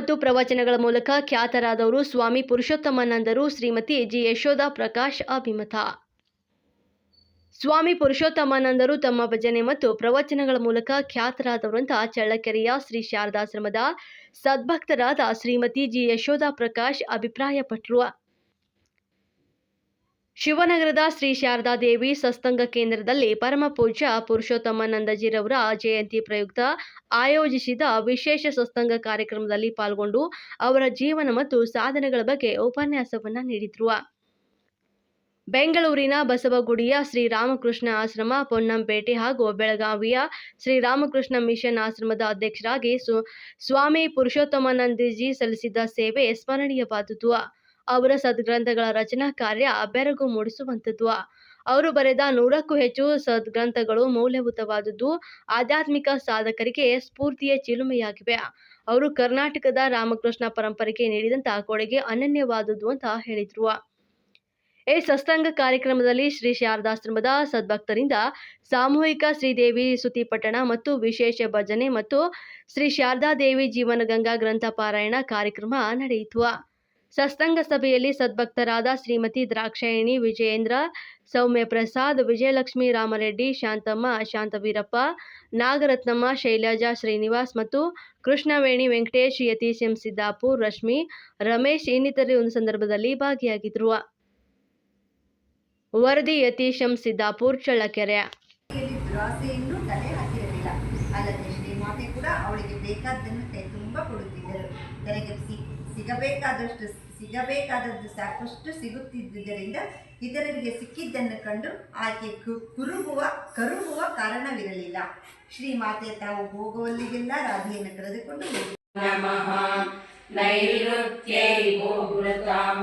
ಮತ್ತು ಪ್ರವಚನಗಳ ಮೂಲಕ ಖ್ಯಾತರಾದವರು ಸ್ವಾಮಿ ಪುರುಷೋತ್ತಮಾನಂದರು ಶ್ರೀಮತಿ ಜಿ ಯಶೋಧ ಪ್ರಕಾಶ್ ಅಭಿಮತ. ಸ್ವಾಮಿ ಪುರುಷೋತ್ತಮಾನಂದರು ತಮ್ಮ ಭಜನೆ ಮತ್ತು ಪ್ರವಚನಗಳ ಮೂಲಕ ಖ್ಯಾತರಾದವರಂತ ಚಳ್ಳಕೆರೆಯ ಶ್ರೀ ಶಾರದಾಶ್ರಮದ ಸದ್ಭಕ್ತರಾದ ಶ್ರೀಮತಿ ಜಿ ಯಶೋಧ ಪ್ರಕಾಶ್ ಅಭಿಪ್ರಾಯಪಟ್ಟರು ಶಿವನಗರದ ಶ್ರೀ ಶಾರದಾ ದೇವಿ ಸತ್ಸಂಗ ಕೇಂದ್ರದಲ್ಲಿ ಪರಮಪೂಜ್ಯ ಪುರುಷೋತ್ತಮಾನಂದಜಿರವರ ಜಯಂತಿ ಪ್ರಯುಕ್ತ ಆಯೋಜಿಸಿದ ವಿಶೇಷ ಸತ್ಸಂಗ ಕಾರ್ಯಕ್ರಮದಲ್ಲಿ ಪಾಲ್ಗೊಂಡು ಅವರ ಜೀವನ ಮತ್ತು ಸಾಧನೆಗಳ ಬಗ್ಗೆ ಉಪನ್ಯಾಸವನ್ನ ನೀಡಿದ್ರು. ಬೆಂಗಳೂರಿನ ಬಸವಗುಡಿಯ ಶ್ರೀರಾಮಕೃಷ್ಣ ಆಶ್ರಮ, ಪೊನ್ನಂಪೇಟೆ ಹಾಗೂ ಬೆಳಗಾವಿಯ ಶ್ರೀರಾಮಕೃಷ್ಣ ಮಿಷನ್ ಆಶ್ರಮದ ಅಧ್ಯಕ್ಷರಾಗಿ ಸ್ವಾಮಿ ಪುರುಷೋತ್ತಮಾನಂದಜಿ ಸಲ್ಲಿಸಿದ ಸೇವೆ ಸ್ಮರಣೀಯವಾದುದು. ಅವರ ಸದ್ಗ್ರಂಥಗಳ ರಚನಾ ಕಾರ್ಯ ಅಬ್ಬೆರಗು ಮೂಡಿಸುವಂಥದ್ದು. ಅವರು ಬರೆದ ನೂರಕ್ಕೂ ಹೆಚ್ಚು ಸದ್ಗ್ರಂಥಗಳು ಮೌಲ್ಯಯುತವಾದದ್ದು ಆಧ್ಯಾತ್ಮಿಕ ಸಾಧಕರಿಗೆ ಸ್ಫೂರ್ತಿಯ ಚಿಲುಮೆಯಾಗಿವೆ. ಅವರು ಕರ್ನಾಟಕದ ರಾಮಕೃಷ್ಣ ಪರಂಪರೆಗೆ ನೀಡಿದಂತಹ ಕೊಡುಗೆ ಅನನ್ಯವಾದದ್ದು ಅಂತ ಹೇಳಿದ್ರು. ಈ ಸತ್ಸಂಗ ಕಾರ್ಯಕ್ರಮದಲ್ಲಿ ಶ್ರೀ ಶಾರದಾಶ್ರಮದ ಸದ್ಭಕ್ತರಿಂದ ಸಾಮೂಹಿಕ ಶ್ರೀದೇವಿ ಸ್ತುತಿ ಪಠಣ ಮತ್ತು ವಿಶೇಷ ಭಜನೆ ಮತ್ತು ಶ್ರೀ ಶಾರದಾದೇವಿ ಜೀವನಗಂಗಾ ಗ್ರಂಥ ಪಾರಾಯಣ ಕಾರ್ಯಕ್ರಮ ನಡೆಯಿತು. ಸತ್ಸಂಗ ಸಭೆಯಲ್ಲಿ ಸದ್ಭಕ್ತರಾದ ಶ್ರೀಮತಿ ದ್ರಾಕ್ಷಾಯಣಿ ವಿಜಯೇಂದ್ರ ಸೌಮ್ಯ ಪ್ರಸಾದ್ ವಿಜಯಲಕ್ಷ್ಮಿ ರಾಮರೆಡ್ಡಿ, ಶಾಂತಮ್ಮ, ಶಾಂತವೀರಪ್ಪ, ನಾಗರತ್ನಮ್ಮ, ಶೈಲಜಾ ಶ್ರೀನಿವಾಸ್ ಮತ್ತು ಕೃಷ್ಣವೇಣಿ ವೆಂಕಟೇಶ್ ಯತೀಶ್ ಎಂ ಸಿದ್ದಾಪುರ್, ರಶ್ಮಿ, ರಮೇಶ್ ಇನ್ನಿತರೆ ಒಂದು ಸಂದರ್ಭದಲ್ಲಿ ಭಾಗಿಯಾಗಿದ್ದರು ವರದಿ ಯತೀಶ್ ಎಂ ಸಿದ್ದಾಪುರ್, ಚಳ್ಳಕೆರೆ. ಕೂಡ ಅವಳಿಗೆ ಬೇಕಾದ್ದನ್ನು ತುಂಬಾ ಕೊಡುತ್ತಿದ್ದರು. ತನಗೆ ಸಿ ಸಿಗಬೇಕಾದಷ್ಟು ಸಿಗಬೇಕಾದದ್ದು ಸಾಕಷ್ಟು ಸಿಗುತ್ತಿದ್ದುದರಿಂದ ಇತರರಿಗೆ ಸಿಕ್ಕಿದ್ದನ್ನು ಕಂಡು ಆಕೆ ಕುರುಗುವ ಕರುಗುವ ಕಾರಣವಿರಲಿಲ್ಲ. ಶ್ರೀಮಾತೆ ತಾವು ಹೋಗುವಲ್ಲಿಗೆಲ್ಲ ರಾಧೆಯನ್ನು ಕರೆದುಕೊಂಡು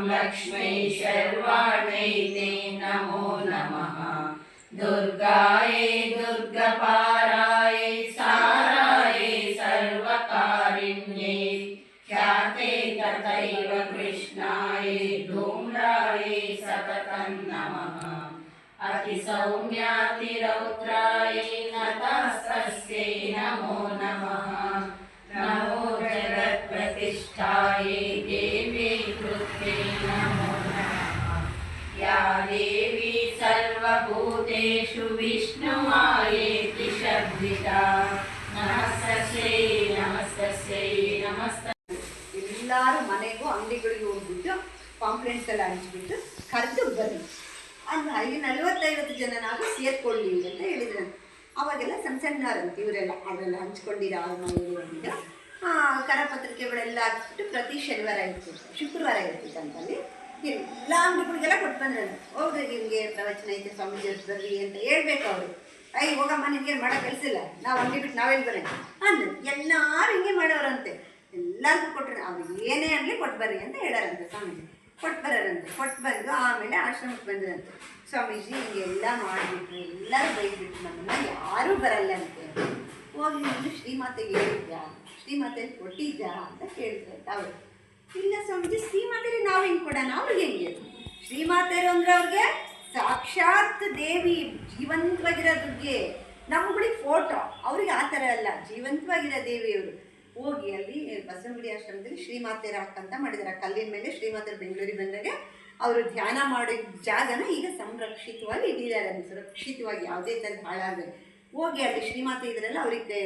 ಲಕ್ಷ್ಮೀ ಶರ್ವಾಣೈ ನಮೋ ನಮಃ. ದುರ್ಗಾ देवी सर्वभूतेषु विष्णुमायेति शब्दिता नमस्तस्यै नमस्तस्यै नमस्त ಎಲ್ಲರೂ ಮನೆಗೂ ಅಂಗಡಿಗಳಿಗೆ ಹೋಗ್ಬಿಟ್ಟು ಕಾಂಪ್ಲೆಂಟ್ಸ್ ಎಲ್ಲ ಹಂಚ್ಬಿಟ್ಟು ಕರೆದು ಬರ್ರಿ ಅಂದ್ರೆ ಐದು ನಲವತ್ತೈವತ್ತು ಜನ ನಾವು ಸೇರ್ಕೊಳ್ಳಿ ಅಂತ ಹೇಳಿದ್ರು ಅವಾಗೆಲ್ಲ ಸಣ್ಣ ಸಣ್ಣರಂತೆ ಇವರೆಲ್ಲ ಅವರೆಲ್ಲ ಹಂಚ್ಕೊಂಡಿರೋ ಅಂತ ಕರಪತ್ರಿಕೆಗಳೆಲ್ಲ ಹಾಕ್ಬಿಟ್ಟು ಪ್ರತಿ ಶನಿವಾರ ಇರ್ತಿತ್ತು ಶುಕ್ರವಾರ ಇರ್ತಿತ್ತು ಅಂತಲ್ಲಿ ಎಲ್ಲ ಅಂಗಡಿಗಳಿಗೆಲ್ಲ ಕೊಟ್ಟು ಬಂದ್ರೆ ಹೋಗ್ರಿ ನಿಮಗೆ ಪ್ರವಚನ ಐತೆ ಸ್ವಾಮೀಜಿ ಬರ್ರಿ ಅಂತ ಹೇಳ್ಬೇಕು ಅವರು. ಐ ಹೋಗಮ್ಮ ನಿನಗೆ ಮಾಡೋ ಕೆಲಸ ಇಲ್ಲ ನಾವು ಅಂಗಡಿ ಬಿಟ್ಟು ನಾವೇನು ಬರೋಣ ಅಂದ್ರೆ. ಎಲ್ಲರೂ ಹಿಂಗೆ ಮಾಡೋರಂತೆ. ಎಲ್ಲರಿಗೂ ಕೊಟ್ಟರೆ ಅವ್ರು ಏನೇ ಆಗಲಿ ಕೊಟ್ಟು ಬರ್ರಿ ಅಂತ ಹೇಳಾರಂತೆ ಸ್ವಾಮೀಜಿ. ಕೊಟ್ಟು ಬರೋರಂತೆ. ಕೊಟ್ಟು ಬಂದು ಆಮೇಲೆ ಆಶ್ರಮಕ್ಕೆ ಬಂದರಂತೆ. ಸ್ವಾಮೀಜಿ ಹಿಂಗೆಲ್ಲ ಮಾಡಿಬಿಟ್ರು. ಎಲ್ಲರೂ ಬೈದ್ಬಿಟ್ರು. ನಮ್ಮನ್ನ ಯಾರೂ ಬರಲ್ಲ ಅಂತೆ. ಹೋಗಿ ನೀನು ಶ್ರೀಮಾತೆಗೆ ಹೇಳಿದ್ಯಾ? ಶ್ರೀಮಾತೆ, ಕೊಟ್ಟಿದ್ಯಾ? ಅಂತ ಕೇಳಿದ್ರೆ ಅವರು. ಇಲ್ಲ ಸ್ವಾಮೀಜಿ ಶ್ರೀಮಾತೇರಿ ನಾವು ಹೆಂಗೆ ಕೊಡೋಣ? ಅವ್ರಿಗೆ ಹೆಂಗೆ? ಶ್ರೀಮಾತೆಯರು ಅಂದ್ರೆ ಅವ್ರಿಗೆ ಸಾಕ್ಷಾತ್ ದೇವಿ ಜೀವಂತವಾಗಿರೋ ದುರ್ಗೆ ನಮ್ಗಳಿಗೆ ಫೋಟೋ. ಅವ್ರಿಗೆ ಆ ಥರ ಅಲ್ಲ, ಜೀವಂತವಾಗಿರೋ ದೇವಿಯವರು. ಹೋಗಿ ಅಲ್ಲಿ ಬಸವನಗುಡಿ ಆಶ್ರಮದಲ್ಲಿ ಶ್ರೀಮಾತೆಯರ ಹಾಕಂತ ಮಾಡಿದ್ದಾರೆ. ಕಲ್ಲಿನ ಮೇಲೆ ಶ್ರೀಮಾತೆ ಬೆಂಗಳೂರಿಗೆ ಬಂದಾಗ ಅವರು ಧ್ಯಾನ ಮಾಡಿದ ಜಾಗನ ಈಗ ಸಂರಕ್ಷಿತವಾಗಿ ಇಟ್ಟಿದ್ದಾರೆ. ಸುರಕ್ಷಿತವಾಗಿ ಯಾವುದೇ ಥರದ ಹಾಳಾಗಲಿ ಹೋಗಿ ಅಲ್ಲಿ ಶ್ರೀಮಾತೆ ಇದ್ರಲ್ಲ, ಅವ್ರಿಗೆ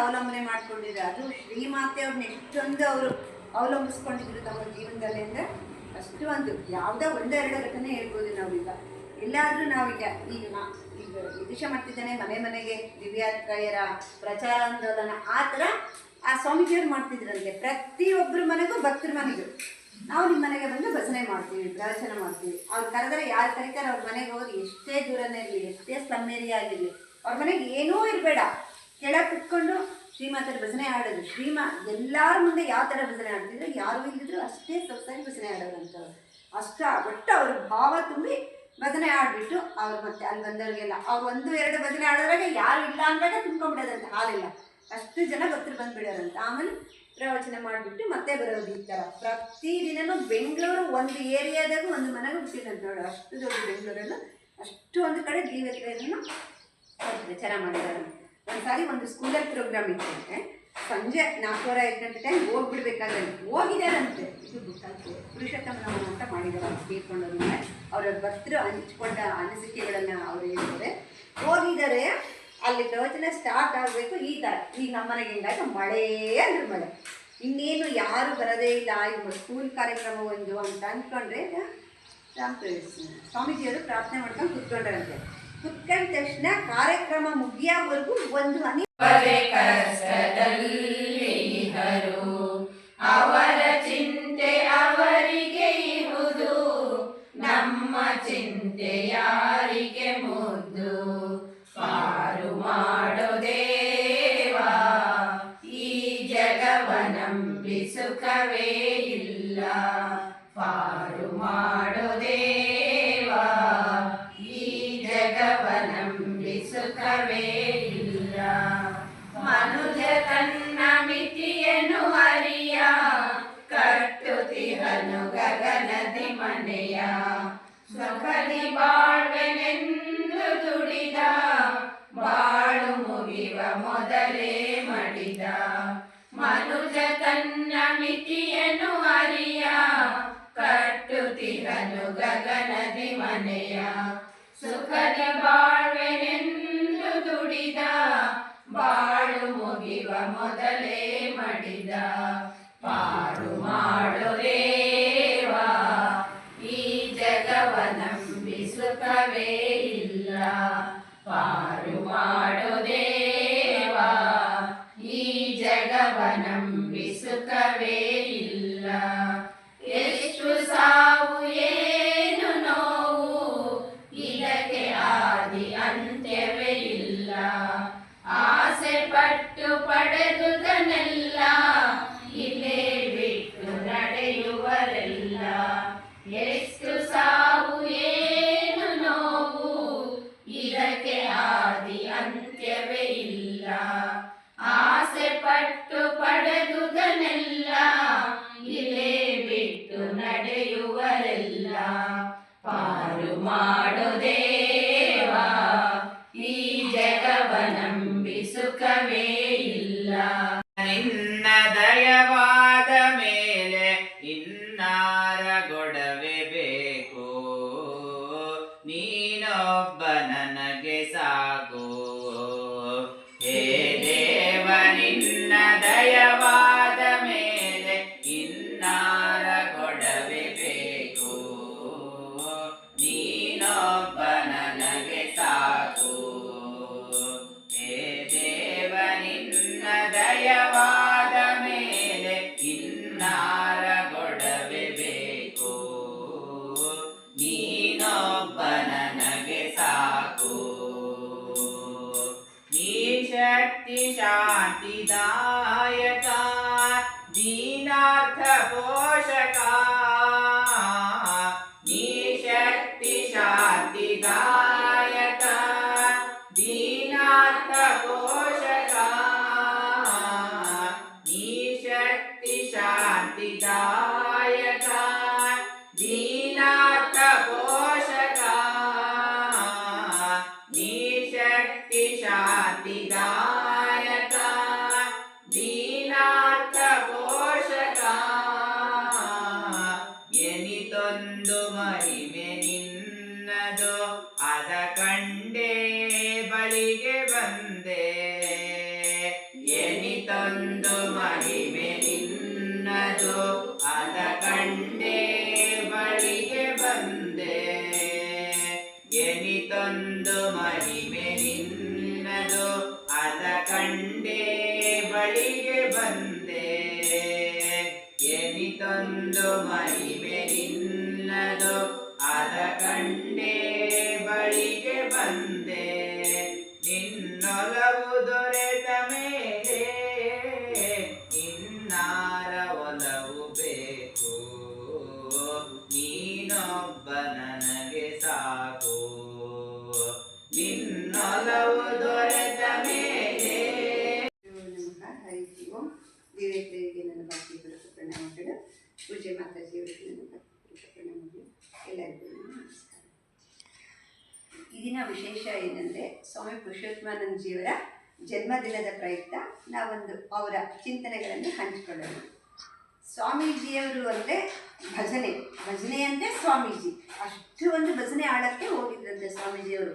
ಅವಲಂಬನೆ ಮಾಡ್ಕೊಂಡಿದ್ದಾರೆ. ಅದು ಶ್ರೀಮಾತೆ ಅವ್ರನ್ನ ಎಷ್ಟೊಂದು ಅವರು ಅವಲಂಬಿಸ್ಕೊಂಡಿದ್ರು ತಮ್ಮ ಜೀವನದಲ್ಲಿ ಅಂದರೆ ಅಷ್ಟು ಒಂದು ಯಾವುದೋ ಒಂದೆರಡು ಘಟನೆ ಹೇಳ್ಬೋದು ನಾವೀಗ. ಎಲ್ಲಾದರೂ ನಾವೀಗ ಈಗ ಈಗ ವಿದಿಶ ಮಾಡ್ತಿದ್ದಾನೆ, ಮನೆ ಮನೆಗೆ ದಿವ್ಯಾತ್ರಯರ ಪ್ರಚಾರಾಂದೋಲನ ಆ ಥರ ಆ ಸ್ವಾಮೀಜಿಯವ್ರು ಮಾಡ್ತಿದ್ರಂತೆ ಪ್ರತಿಯೊಬ್ಬರ ಮನೆಗೂ ಭಕ್ತರ ಮನೆಗೂ. ನಾವು ನಿಮ್ಮ ಮನೆಗೆ ಬಂದು ಭಜನೆ ಮಾಡ್ತೀವಿ ಪ್ರವಚನ ಮಾಡ್ತೀವಿ. ಅವ್ರು ಕರೆದರೆ ಯಾರು ಕರೀತಾರೆ, ಅವ್ರ ಮನೆಗೆ ಹೋಗಿ ಎಷ್ಟೇ ದೂರನೇ ಇರಲಿ, ಎಷ್ಟೇ ಆಗಿರಲಿ, ಅವ್ರ ಮನೆಗೆ ಏನೂ ಇರಬೇಡ. ಕೆಳಗೆ ಕುತ್ಕೊಂಡು ಶ್ರೀಮಾತರ ಭಜನೆ ಆಡೋದು ಶ್ರೀಮಾ, ಎಲ್ಲರ ಮುಂದೆ ಯಾವ ಥರ ಭಜನೆ ಆಡ್ತಿದ್ರು ಯಾರು ಇಲ್ಲಿದ್ರು ಅಷ್ಟೇ ಸೊತ್ತಾಗಿ ಭಜನೆ ಆಡೋದಂಥವ್ರು ಅಷ್ಟ, ಒಟ್ಟು ಅವ್ರ ಭಾವ ತುಂಬಿ ಭಜನೆ ಆಡಿಬಿಟ್ಟು ಅವ್ರು ಮತ್ತೆ ಅಲ್ಲಿ ಬಂದವ್ರಿಗೆಲ್ಲ. ಅವ್ರು ಒಂದು, ಎರಡು ಭಜನೆ ಆಡೋದ್ರಾಗ ಯಾರು ಇಲ್ಲ ಅಂದಾಗ ತುಂಬ್ಕೊಂಡ್ಬಿಡೋದಂತೆ ಹಾಲಿಲ್ಲ ಅಷ್ಟು ಜನ ಭಕ್ತರು ಅಂತ ಆಮೇಲೆ ಪ್ರವಚನ ಮಾಡಿಬಿಟ್ಟು ಮತ್ತೆ ಬರೋದು ಈ ಥರ. ಪ್ರತಿದಿನನೂ ಬೆಂಗಳೂರು ಒಂದು ಏರಿಯಾದಾಗೂ ಒಂದು ಮನೆಗೆ ಹುಟ್ಟಿದಂತೆ ನೋಡಿ. ಅಷ್ಟು ದೊಡ್ಡ ಬೆಂಗಳೂರಲ್ಲೂ ಅಷ್ಟು ಒಂದು ಕಡೆ ದಿವ್ಯತೆಯನ್ನು ಪ್ರಚಾರ ಮಾಡಿದ್ದಾರೆ. ಒಂದ್ಸಾರಿ ಒಂದು ಸ್ಕೂಲಲ್ಲಿ ಪ್ರೋಗ್ರಾಮ್ ಇತ್ತಂತೆ. ಸಂಜೆ ನಾಲ್ಕೂವರೆ ಐದು ಗಂಟೆ ಟೈಮ್ ಹೋಗ್ಬಿಡ್ಬೇಕಾದ್ರೆ ಹೋಗಿದಾರಂತೆ ಇದು ಗೊತ್ತಾಗ್ತದೆ ಪುರುಷೋತ್ತಮನವನ ಅಂತ ಮಾಡಿದ್ದಾರೆ ಅವ್ರು ಅವರ ಭಕ್ತರು ಹಂಚಿಕೊಂಡ ಅನಿಸಿಕೆಗಳನ್ನು ಅವ್ರು ಹೇಳ್ತಾರೆ ಹೋಗಿದ್ದಾರೆ. ಅಲ್ಲಿ ಪ್ರವಚನ ಸ್ಟಾರ್ಟ್ ಆಗಬೇಕು. ಈ ಥರ ಈಗ ನಮ್ಮನೆಗೆ ಹಿಂಗಾಯ್ತು. ಮಳೆ ಅಂದ್ರೆ ಮಳೆ. ಇನ್ನೇನು ಯಾರು ಬರದೇ ಇಲ್ಲ. ಇವ ಸ್ಕೂಲ್ ಕಾರ್ಯಕ್ರಮ ಒಂದು ಅಂತ ಅಂದ್ಕೊಂಡ್ರೆ ಸ್ವಾಮೀಜಿಯವರು ಪ್ರಾರ್ಥನೆ ಮಾಡ್ಕೊಂಡು ಕುತ್ಕೊಂಡ್ರಂತೆ. ಕುತ್ಕೊಂಡ ತಕ್ಷಣ ಕಾರ್ಯಕ್ರಮ ಮುಗಿಯೋವರೆಗೂ ಒಂದು ಹನಿ ಕನಸನು ಗಗನದಿ ಮನೆಯ. ಸುಖದಿ ಬಾಳ್ವೆನೆಂದು ದುಡಿದ, ಬಾಳು ಮುಗಿವ ಮೊದಲೇ ಮಡಿದ. ಪಾರು ಮಾಡುವೇವಾ ಈ ಜಗವ ನಂಬಿ ಸುಖವೇ ಇಲ್ಲ. ಪಾರು ಮಾಡುದೇವಾ ಈ ಜಗವ ನಂಬಿ ಸುಖ शक्तिशातिदाय ಜನ್ಮದಿನದ ಪ್ರಯುಕ್ತ ನಾವೊಂದು ಅವರ ಚಿಂತನೆಗಳನ್ನು ಹಂಚಿಕೊಳ್ಳೋಣ. ಸ್ವಾಮೀಜಿಯವರು ಅಂದರೆ ಭಜನೆ. ಭಜನೆ ಅಂದರೆ ಸ್ವಾಮೀಜಿ. ಅಷ್ಟು ಒಂದು ಭಜನೆ ಆಡೋಕ್ಕೆ ಹೋಗಿದ್ರಂತೆ ಸ್ವಾಮೀಜಿಯವರು.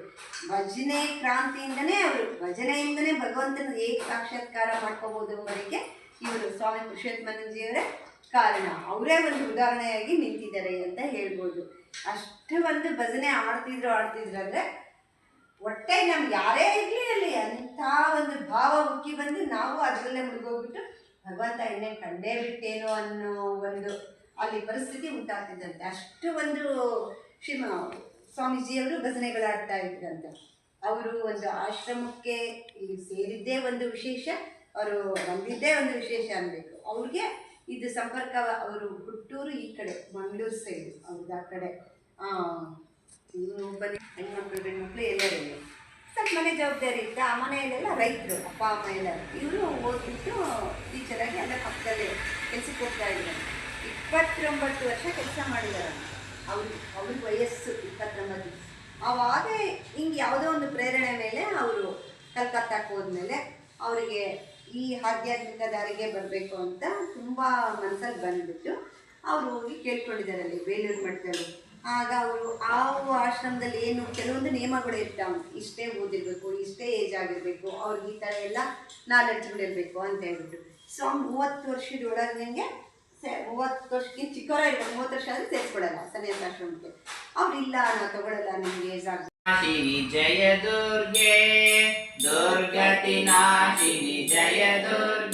ಭಜನೆ ಕ್ರಾಂತಿಯಿಂದನೇ ಅವರು, ಭಜನೆಯಿಂದನೇ ಭಗವಂತನ ಏಕ ಸಾಕ್ಷಾತ್ಕಾರ ಮಾಡ್ಕೋಬೋದು ಅವರಿಗೆ ಇವರು ಸ್ವಾಮಿ ಪುರುಷೋತ್ತಮನಂಜಿಯವರೇ ಕಾರಣ. ಅವರೇ ಒಂದು ಉದಾಹರಣೆಯಾಗಿ ನಿಂತಿದ್ದಾರೆ ಅಂತ ಹೇಳ್ಬೋದು. ಅಷ್ಟು ಒಂದು ಭಜನೆ ಆಡ್ತಿದ್ರು ಆಡ್ತಿದ್ರು ಅಂದರೆ ಹೊಟ್ಟೆ ನಮ್ಗೆ ಯಾರೇ ಇರಲಿ ಅಲ್ಲಿ ಅಂಥ ಒಂದು ಭಾವ ಉಕ್ಕಿ ಬಂದು ನಾವು ಅದರಲ್ಲೇ ಮುಳುಗೋಗ್ಬಿಟ್ಟು ಭಗವಂತ ಇನ್ನೇ ಕಂಡೇ ಬಿಟ್ಟೇನೋ ಅನ್ನೋ ಒಂದು ಅಲ್ಲಿ ಪರಿಸ್ಥಿತಿ ಉಂಟಾಗ್ತಿದ್ದಂತೆ. ಅಷ್ಟು ಒಂದು ಶ್ರೀಮ ಸ್ವಾಮೀಜಿಯವರು ಭಜನೆಗಳಾಡ್ತಾ ಇದ್ರಂತೆ. ಅವರು ಒಂದು ಆಶ್ರಮಕ್ಕೆ ಇಲ್ಲಿ ಸೇರಿದ್ದೇ ಒಂದು ವಿಶೇಷ, ಅವರು ಬಂದಿದ್ದೇ ಒಂದು ವಿಶೇಷ ಅನ್ಬೇಕು. ಅವ್ರಿಗೆ ಇದು ಸಂಪರ್ಕ, ಅವರು ಹುಟ್ಟೂರು ಈ ಕಡೆ, ಮಂಗಳೂರು ಸೈಡು ಅವ್ರದ್ದು ಆ ಕಡೆ. ಬರೀ ಹೆಣ್ಮಕ್ಳು ಗಂಡ್ಮಕ್ಳು ಎಲ್ಲರೂ. ಸ್ವಲ್ಪ ಮನೆ ಜವಾಬ್ದಾರಿ ಇತ್ತು? ಆ ಮನೆಯಲ್ಲೆಲ್ಲ ರೈತರು, ಅಪ್ಪ, ಅಮ್ಮ ಎಲ್ಲ ಇವರು ಓದ್ಬಿಟ್ಟು ಟೀಚರಾಗಿ ಅಲ್ಲ ಪಕ್ಕದಲ್ಲೇ ಕೆಲ್ಸಕ್ಕೆ ಹೋಗ್ತಾ ಇದ್ದಾರೆ. ಇಪ್ಪತ್ತೊಂಬತ್ತು ವರ್ಷ ಕೆಲಸ ಮಾಡಿದ್ದಾರೆ. ಅವ್ರಿಗೆ ಅವ್ರಿಗೆ ವಯಸ್ಸು ಇಪ್ಪತ್ತೊಂಬತ್ತು. ಆವಾಗ ಹಿಂಗೆ ಯಾವುದೋ ಒಂದು ಪ್ರೇರಣೆ ಮೇಲೆ ಅವರು ಕಲ್ಕತ್ತಾಕ್ಕೆ ಹೋದ್ಮೇಲೆ ಅವರಿಗೆ ಈ ಆಧ್ಯಾತ್ಮಿಕ ದಾರಿಗೆ ಬರಬೇಕು ಅಂತ ತುಂಬ ಮನಸ್ಸಲ್ಲಿ ಬಂದ್ಬಿಟ್ಟು ಅವರು ಹೋಗಿ ಕೇಳ್ಕೊಂಡಿದ್ದಾರೆ ಅಲ್ಲಿ, ಬೇಲೂರು ಮಠದಲ್ಲಿ. ಆಗ ಅವರು ಆ ಆಶ್ರಮದಲ್ಲಿ ಏನು ಕೆಲವೊಂದು ನಿಯಮಗಳು ಇರ್ತಾವ. ಇಷ್ಟೇ ಓದಿರಬೇಕು, ಇಷ್ಟೇ ಏಜ್ ಆಗಿರಬೇಕು, ಅವ್ರಿಗೆ ಈ ಥರ ಎಲ್ಲ ನಾಲೆಡ್ಜ್ಗಳಿರಬೇಕು ಅಂತ ಹೇಳ್ಬಿಟ್ಟು. ಸೊ ಮೂವತ್ತು ವರ್ಷದೊಳಗೆ ಸೆ, ಮೂವತ್ತು ವರ್ಷಕ್ಕಿಂತ ಚಿಕ್ಕವರ ಇಲ್ಲ ಮೂವತ್ತು ವರ್ಷ ಆದರೆ ಸೇರಿಸ್ಕೊಡಲ್ಲ ಸನ್ಯಾಸ ಆಶ್ರಮಕ್ಕೆ. ಅವ್ರು ಇಲ್ಲ ನಾವು ತಗೊಳ್ಳಲ್ಲ ನಿಮಗೆ ಏಜ್ ಆಗ. ಜಯ ದುರ್ಗೆ, ದುರ್ಗತಿ ನಾಶಿನಿ ಜಯ ದುರ್ಗೆ.